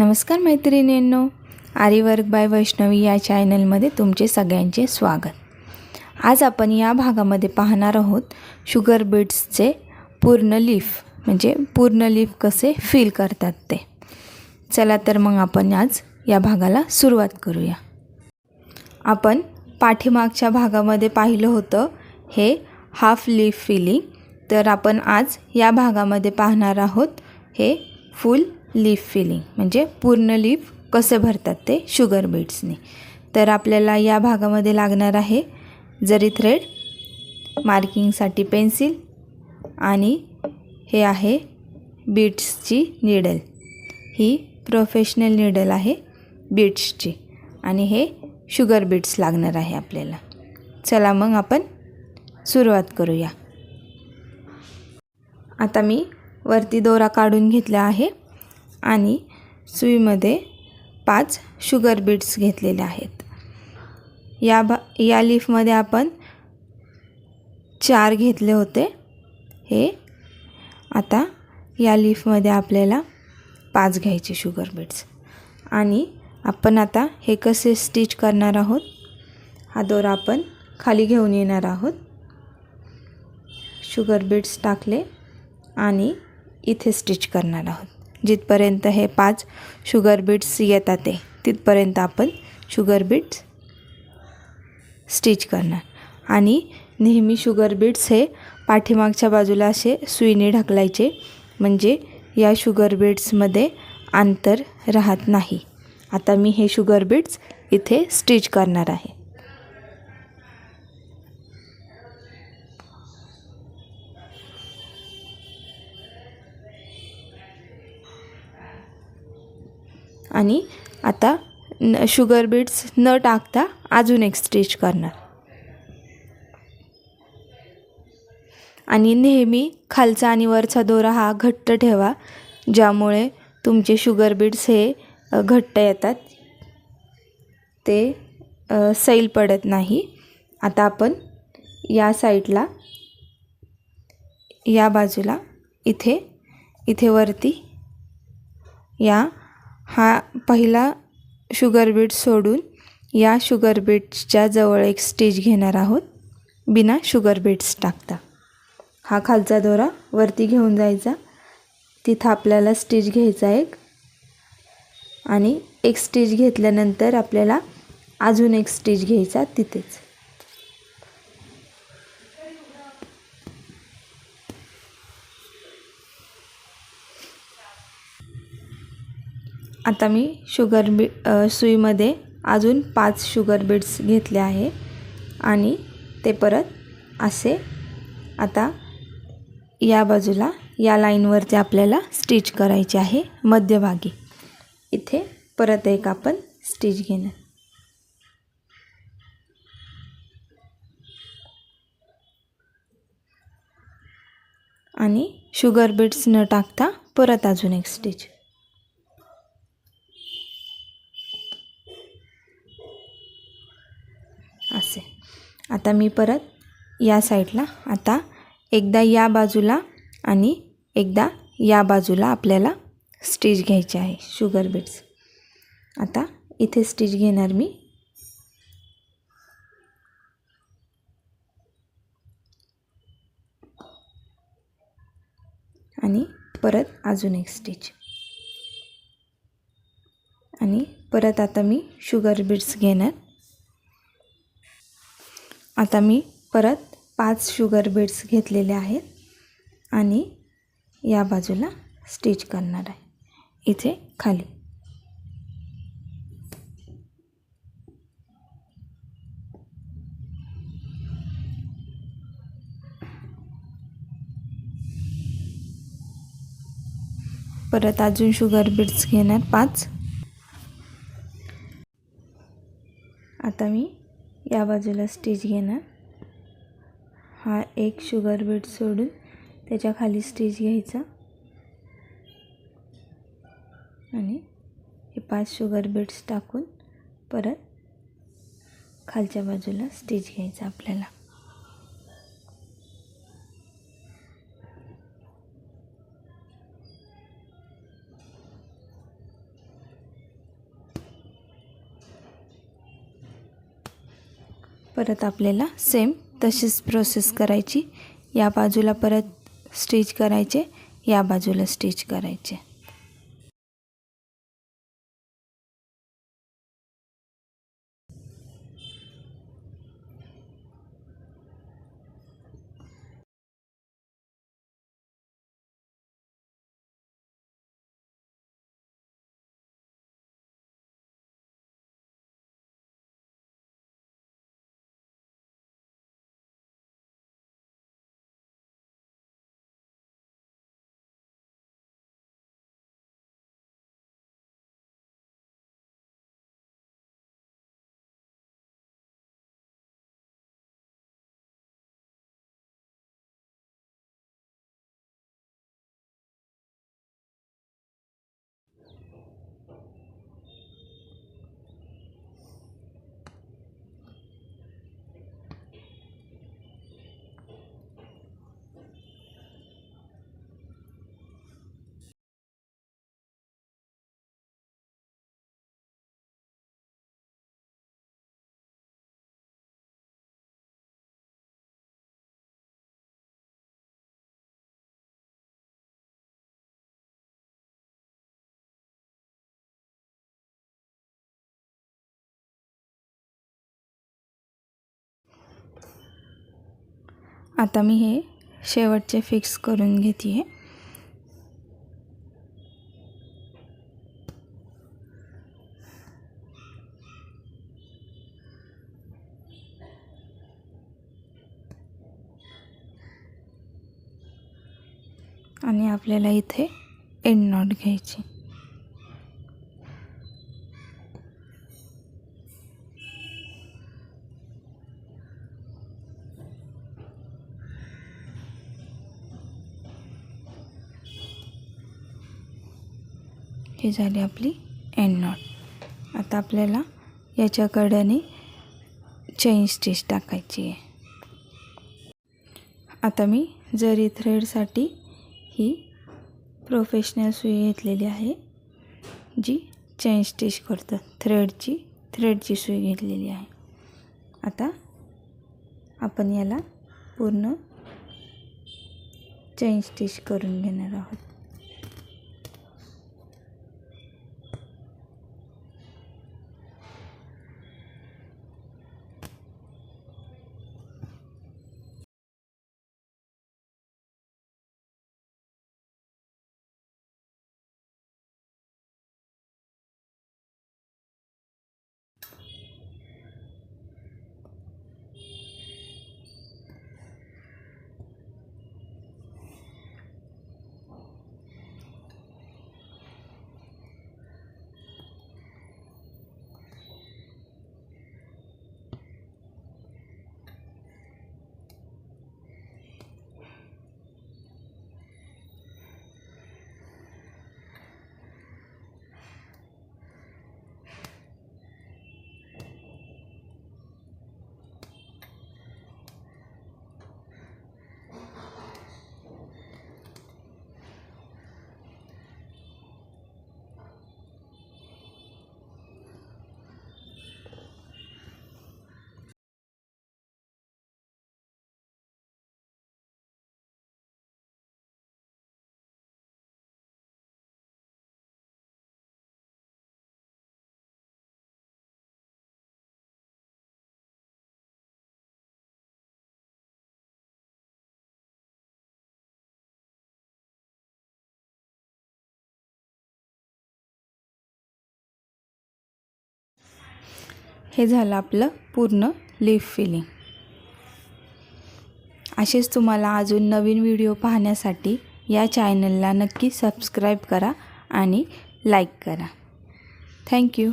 नमस्कार मैत्रिणींनो आरीवर्क बाय वैष्णवी या चॅनलमध्ये तुमचे सगळ्यांचे स्वागत. आज आपण या भागामध्ये पाहणार आहोत शुगर बीट्सचे पूर्ण लीफ म्हणजे पूर्ण लीफ कसे फील करतात ते. चला तर मग आपण आज या भागाला सुरुवात करूया. आपण पाठीमागच्या भागामध्ये पाहिलं होतं हे हाफ लीफ फिलिंग. तर आपण आज या भागामध्ये पाहणार आहोत हे फुल लीफ फिलिंग म्हणजे पूर्ण लीफ कसे भरतात ते शुगर बीट्सने. तर आपल्याला या भागामध्ये लागणार आहे जरी थ्रेड मार्किंगसाठी पेन्सिल आणि हे आहे बीट्सची निडल ही प्रोफेशनल निडल आहे बीट्सची आणि हे शुगर बीट्स लागणार आहे आपल्याला. चला मग आपण सुरुवात करूया. आता मी वरती दोरा काढून घेतला आहे. आणि सुईमध्ये पाच शुगर बीट्स घेतलेले आहेत. या भा या लीफमध्ये आपण चार घेतले होते. हे आता या लीफमध्ये आपल्याला पाच घ्यायचे शुगर बीट्स. आणि आपण आता हे कसे स्टिच करणार आहोत? हा दोरा आपण खाली घेऊन येणार आहोत. शुगर बीट्स टाकले आणि इथे स्टिच करणार आहोत. जिथपर्यंत हे पाच शुगर बीट्स येतात ते तिथपर्यंत आपण शुगर बीट्स स्टिच करणार. आणि नेहमी शुगर बीट्स हे पाठीमागच्या बाजूला असे सुईने ढकलायचे म्हणजे या शुगर बीट्समध्ये अंतर राहत नाही. आता मी हे शुगर बीट्स इथे स्टिच करणार आहे. आणि आता न शुगर बीट्स न टाकता अजून एक स्टिच करणार. आणि नेहमी खालचा आणि वरचा दोरा हा घट्ट ठेवा ज्यामुळे तुमचे शुगर बीट्स हे घट्ट येतात. ते सैल पडत नाही. आता आपण या साईडला या बाजूला इथे इथे वरती या हा पहिला शुगर बीट सोडून या शुगर बीट्सच्या जवळ एक स्टिच घेणार आहोत. बिना शुगर बीट्स टाकता. हा खालचा दोरा वरती घेऊन जायचा. तिथं आपल्याला स्टिच घ्यायचा एक. आणि एक स्टिच घेतल्यानंतर आपल्याला अजून एक स्टिच घ्यायचा तिथेच. आता मी शुगर बी सुईमध्ये अजून पाच शुगर बीट्स घेतले आहे. आणि ते परत असे आता या बाजूला या लाईनवरती आपल्याला स्टिच करायचे आहे मध्यभागी. इथे परत एक आपण स्टिच घेणार. आणि शुगर बीट्स न टाकता परत अजून एक स्टिच. असे. आता मी परत या साईडला आता एकदा या बाजूला आणि एकदा या बाजूला आपल्याला स्टिच घ्यायची आहे शुगर बीट्स. आता इथे स्टिच घेणार मी. आणि परत अजून एक स्टिच. आणि परत आता मी शुगर बीट्स घेणार. आता मी परत पाच शुगर बीड्स घेतलेले आहेत आणि या बाजूला स्टिच करणार आहे. इथे खाली. परत अजून शुगर बीड्स घेणार पाच. आता मी या बाजूला स्टिच घेणार. हा एक शुगर बीट सोडून त्याच्याखाली स्टिच घ्यायचा. आणि हे पाच शुगर बीट्स टाकून परत खालच्या बाजूला स्टिच घ्यायचा आपल्याला. परत आपल्याला सेम तशीच प्रोसेस करायची. या बाजूला परत स्टिच करायचे या बाजूला स्टिच करायचे. आता मी हे शेवटचे फिक्स करून घेते आहे आणि आपल्याला इथे एंड नॉट घ्यायची. हे झाली आपली एंड नॉट आता आपल्याला याच्या कड्याने चेन स्टिच टाकायची आहे. आता मी जरी थ्रेडसाठी ही प्रोफेशनल सुई घेतलेली आहे जी चेन स्टिच करतं. थ्रेडची थ्रेडची सुई घेतलेली आहे. आता आपण याला पूर्ण चेन स्टिच करून घेणार आहोत. हे झालं आपलं पूर्ण लीफ फिलिंग असेच तुम्हाला अजून नवीन व्हिडिओ पाहण्यासाठी या चॅनलला नक्की सबस्क्राईब करा आणि लाईक करा. थँक्यू